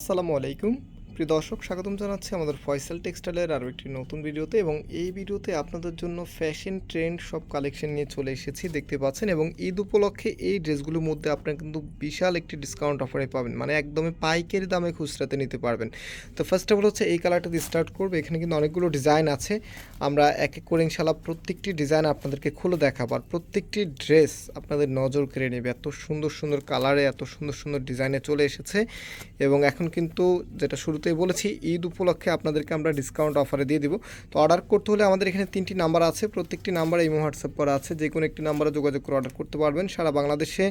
আসসালামু আলাইকুম। প্রিয় দর্শক, স্বাগতম জানাচ্ছি আমাদের ফয়সাল টেক্সটাইলের আরও একটি নতুন ভিডিওতে এবং এই ভিডিওতে আপনাদের জন্য ফ্যাশন ট্রেন্ড সব কালেকশন নিয়ে চলে এসেছি, দেখতে পাচ্ছেন এবং ঈদ উপলক্ষে এই ড্রেসগুলোর মধ্যে আপনারা কিন্তু বিশাল একটি ডিসকাউন্ট অফারে পাবেন মানে একদমই পাইকারি দামে খুচরাতে নিতে পারবেন। তো ফার্স্ট অফ অল হচ্ছে এই কালারটা দিয়ে স্টার্ট করবে, এখানে কিন্তু অনেকগুলো ডিজাইন আছে। আমরা এক এক করে ইনশাল্লাহ প্রত্যেকটি ডিজাইন আপনাদেরকে খুলে দেখাবো আর প্রত্যেকটি ড্রেস আপনাদের নজর কেড়ে নেবে, এত সুন্দর সুন্দর কালারে এত সুন্দর সুন্দর ডিজাইনে চলে এসেছে। এবং এখন কিন্তু যেটা শুরুতেই বলেছি, ঈদ উপলক্ষে আপনাদেরকে আমরা ডিসকাউন্ট অফারে দিয়ে দিব। তো অর্ডার করতে হলে আমাদের এখানে তিনটি নাম্বার আছে, প্রত্যেকটি নাম্বারে ইমো হোয়াটসঅ্যাপ করা আছে। যে কোনো একটি নাম্বারে যোগাযোগ করে অর্ডার করতে পারবেন। সারা বাংলাদেশে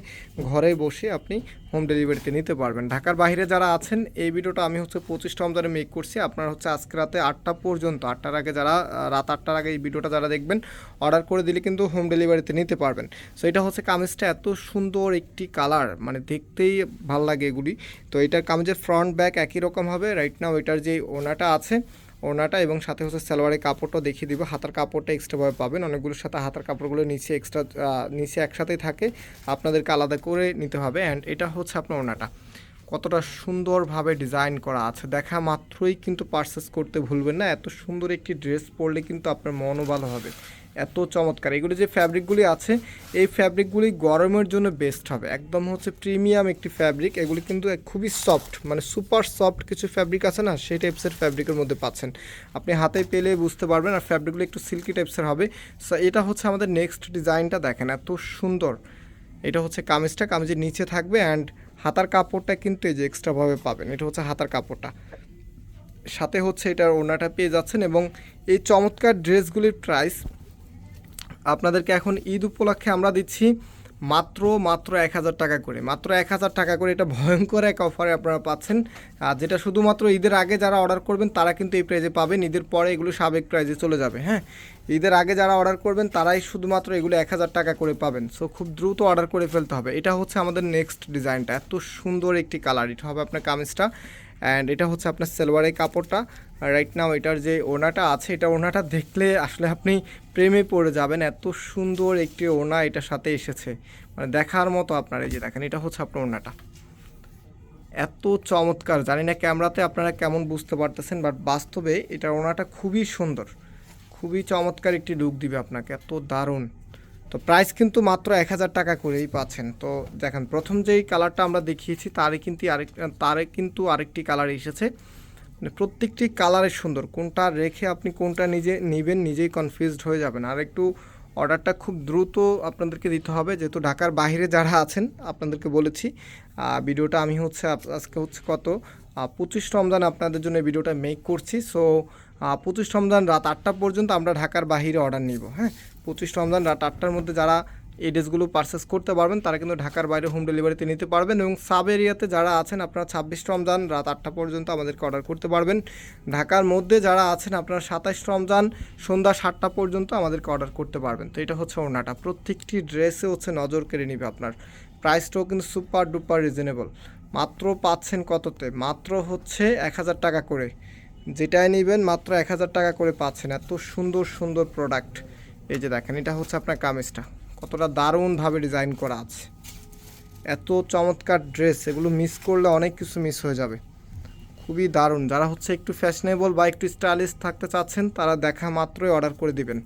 ঘরে বসে আপনি হোম ডেলিভারিতে নিতে পারবেন। ঢাকার বাইরে যারা আছেন, এই ভিডিওটা আমি হচ্ছে পঁচিশ রমজানে মেক করছি। আপনারা হচ্ছে আজকে রাতে আটটা পর্যন্ত, আটটার আগে যারা রাত আটটার আগে এই ভিডিওটা যারা দেখবেন অর্ডার করে দিলে কিন্তু হোম ডেলিভারিতে নিতে পারবেন। সো এটা হচ্ছে কামিজটা এত সুন্দর একটি কালার মানে দেখতেই ভালো লাগে এগুলি। তো এটার কামিজের ফ্রন্ট ব্যাক একই রকম হবে রাইট নাও এটার যে ওনাটা আছে, ওনাটা এবং সাথে হচ্ছে সালোয়ারের কাপড়টা দেখিয়ে দিব। হাতার কাপড়টা এক্সট্রাভাবে পাবেন। অনেকগুলোর সাথে হাতার কাপড়গুলো নিচে এক্সট্রা নিচে একসাথেই থাকে। আপনাদেরকে আলাদা করে নিতে হবে। অ্যান্ড এটা হচ্ছে আপনার ওনাটা। কতটা সুন্দরভাবে ডিজাইন করা আছে। দেখা মাত্রই কিন্তু পারচেস করতে ভুলবেন না। এত সুন্দর একটি ড্রেস পরলে কিন্তু আপনার মনও ভালো হবে। এত চমৎকার। এগুলো যে ফ্যাব্রিকগুলি আছে, এই ফ্যাব্রিকগুলি গরমের জন্য বেস্ট হবে। একদম হচ্ছে প্রিমিয়াম একটি ফ্যাব্রিক এগুলি কিন্তু খুবই সফট মানে সুপার সফট কিছু ফ্যাব্রিক আছে না, সেই টাইপসের ফ্যাব্রিকের মধ্যে পাচ্ছেন। আপনি হাতে পেলে বুঝতে পারবেন, আর ফ্যাব্রিকগুলি একটু সিল্কি টাইপসের হবে। সো এটা হচ্ছে আমাদের নেক্সট ডিজাইনটা দেখেন, এত সুন্দর। এটা হচ্ছে কামিজটা, কামিজের নিচে থাকবে অ্যান্ড হাতার কাপড়টা কিন্তু এই যে এক্সট্রাভাবে পাবেন। এটা হচ্ছে হাতার কাপড়টা। সাথে হচ্ছে এটার ওড়নাটা পেয়ে যাচ্ছেন এবং এই চমৎকার ড্রেসগুলির প্রাইস আপনাদেরকে এখন ঈদ উপলক্ষে আমরা দিচ্ছি মাত্র মাত্র এক হাজার টাকা করে। মাত্র এক হাজার টাকা করে এটা ভয়ঙ্কর এক অফারে আপনারা পাচ্ছেন। আর যেটা শুধুমাত্র ঈদের আগে যারা অর্ডার করবেন, তারা কিন্তু এই প্রাইজে পাবেন। ঈদের পরে এগুলো সাবেক প্রাইজে চলে যাবে হ্যাঁ? ঈদের আগে যারা অর্ডার করবেন, তারাই শুধুমাত্র এগুলো এক হাজার টাকা করে পাবেন। সো খুব দ্রুত অর্ডার করে ফেলতে হবে। এটা হচ্ছে আমাদের নেক্সট ডিজাইনটা এত সুন্দর একটি কালার এটা হবে আপনার কামিজটা। অ্যান্ড এটা হচ্ছে আপনার সেলওয়ারের কাপড়টা। রাইট নাও এটার যে ওনাটা আছে, এটা ওনাটা দেখলে আসলে আপনি প্রেমে পড়ে যাবেন। এত সুন্দর একটি ওনা এটার সাথে এসেছে। মানে দেখার মতো আপনার এই যে দেখেন, এটা হচ্ছে আপনার ওনাটা এত চমৎকার। জানি না ক্যামেরাতে আপনারা কেমন বুঝতে পারতেছেন বাট বাস্তবে এটার ওনাটা খুবই সুন্দর। খুবই চমৎকার একটি লুক দিবে আপনাকে। এত দারুণ। তো প্রাইস কিন্তু মাত্র এক হাজার টাকা করেই পাচ্ছেন। তো দেখেন, প্রথম যেই কালারটা আমরা দেখিয়েছি তারে কিন্তু আরেক তারে কিন্তু আরেকটি কালার এসেছে। মানে প্রত্যেকটি কালারের সুন্দর, কোনটা রেখে আপনি কোনটা নিজে নেবেন নিজেই কনফিউজড হয়ে যাবেন। আর একটু অর্ডারটা খুব দ্রুত আপনাদেরকে দিতে হবে, যেহেতু ঢাকার বাইরে যারা আছেন, আপনাদেরকে বলেছি ভিডিওটা আমি হচ্ছে আজকে হচ্ছে কত? পঁচিশ রমজান আপনাদের জন্য ভিডিওটা মেক করছি। সো পঁচিশ রমজান রাত আটটা পর্যন্ত আমরা ঢাকার বাইরে অর্ডার নিব হ্যাঁ? পঁচিশ রমজান রাত আটটার মধ্যে যারা এই ড্রেসগুলো পারচেস করতে পারবেন, তারা কিন্তু ঢাকার বাইরে হোম ডেলিভারিতে নিতে পারবেন এবং সাব এরিয়াতে যারা আছেন, আপনারা ছাব্বিশ রমজান রাত আটটা পর্যন্ত আমাদেরকে অর্ডার করতে পারবেন। ঢাকার মধ্যে যারা আছেন, আপনারা সাতাশ রমজান সন্ধ্যা সাতটা পর্যন্ত আমাদেরকে অর্ডার করতে পারবেন। তো এটা হচ্ছে ওনাটা প্রত্যেকটি ড্রেসে হচ্ছে নজর কেড়ে নিবে আপনার। প্রাইসটাও কিন্তু সুপার ডুপার রিজনেবল মাত্র পাচ্ছেন কততে? মাত্র হচ্ছে এক হাজার টাকা করে। যেটাই নেবেন, মাত্র এক হাজার টাকা করে পাচ্ছেন। এত সুন্দর সুন্দর প্রোডাক্ট এই যে দেখেন, এটা হচ্ছে আপনার কামিজটা। কতটা দারুণভাবে ডিজাইন করা আছে। এত চমৎকার ড্রেস এগুলো মিস করলে অনেক কিছু মিস হয়ে যাবে। খুবই দারুণ। যারা হচ্ছে একটু ফ্যাশনেবল বা একটু স্টাইলিশ থাকতে চাচ্ছেন, তারা দেখা মাত্রই অর্ডার করে দিবেন।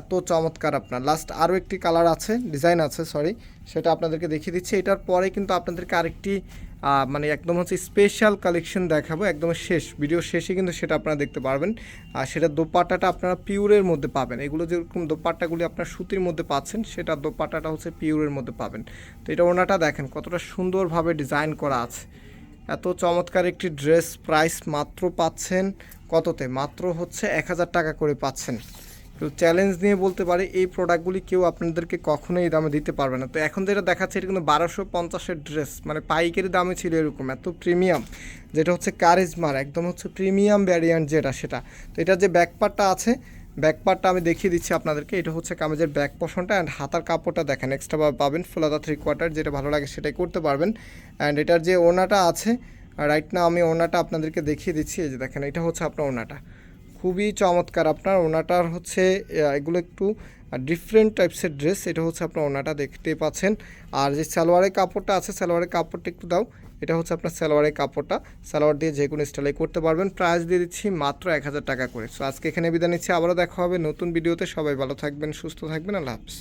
এত চমৎকার আপনার। লাস্ট আরও একটি কালার আছে ডিজাইন আছে সরি সেটা আপনাদেরকে দেখিয়ে দিচ্ছি। এটার পরে কিন্তু আপনাদেরকে আরেকটি মানে একদম হচ্ছে স্পেশাল কালেকশন দেখাবো, একদম শেষ ভিডিও শেষে কিন্তু সেটা আপনারা দেখতে পারবেন। আর সেটা দোপাট্টাটা আপনারা পিওরের মধ্যে পাবেন। এগুলো যেরকম দোপাট্টাগুলি আপনার সুতির মধ্যে পাচ্ছেন, সেটা দোপাট্টাটা হচ্ছে পিওরের মধ্যে পাবেন। তো এটা ওনাটা দেখেন, কতটা সুন্দরভাবে ডিজাইন করা আছে। এত চমৎকার একটি ড্রেস প্রাইস মাত্র পাচ্ছেন, কততে? মাত্র হচ্ছে এক হাজার টাকা করে পাচ্ছেন। কেউ চ্যালেঞ্জ নিয়ে বলতে পারে, এই প্রোডাক্টগুলি কেউ আপনাদেরকে কখনোই এই দামে দিতে পারবে না। তো এখন যেটা দেখাচ্ছে, এটা কিন্তু বারোশো পঞ্চাশের ড্রেস মানে পাইকারি দামে ছিল এরকম, এত প্রিমিয়াম যেটা হচ্ছে কারিজমার একদম হচ্ছে প্রিমিয়াম ভ্যারিয়েন্ট যেটা সেটা। তো এটার যে ব্যাকপার্টটা আছে ব্যাকপার্টটা আমি দেখিয়ে দিচ্ছি আপনাদেরকে, এটা হচ্ছে কামেজের ব্যাক পোর্শনটা অ্যান্ড হাতার কাপড়টা দেখেন এক্সট্রা পাবেন ফুলাদা থ্রি কোয়ার্টার যেটা ভালো লাগে সেটাই করতে পারবেন। অ্যান্ড এটার যে ওনাটা আছে রাইট না আমি ওনাটা আপনাদেরকে দেখিয়ে দিচ্ছি, এই যে দেখেন, এটা হচ্ছে আপনার ওনাটা খুবই চমৎকার। আপনার ওনাটার হচ্ছে এগুলো একটু ডিফারেন্ট টাইপসের ড্রেস এটা হচ্ছে আপনার ওনাটা দেখতে পাচ্ছেন। আর যে সালোয়ারের কাপড়টা আছে, সালোয়ারের কাপড়টা একটু দাও। এটা হচ্ছে আপনার সালোয়ারের কাপড়টা। সালোয়ার দিয়ে যে কোনো স্টাইলে করতে পারবেন। প্রাইস দিয়ে দিচ্ছি মাত্র এক হাজার টাকা করে। সো আজকে এখানে বিদায় নিচ্ছি। আবারও দেখা হবে নতুন ভিডিওতে সবাই ভালো থাকবেন, সুস্থ থাকবেন। আল্লাহ হাফিজ।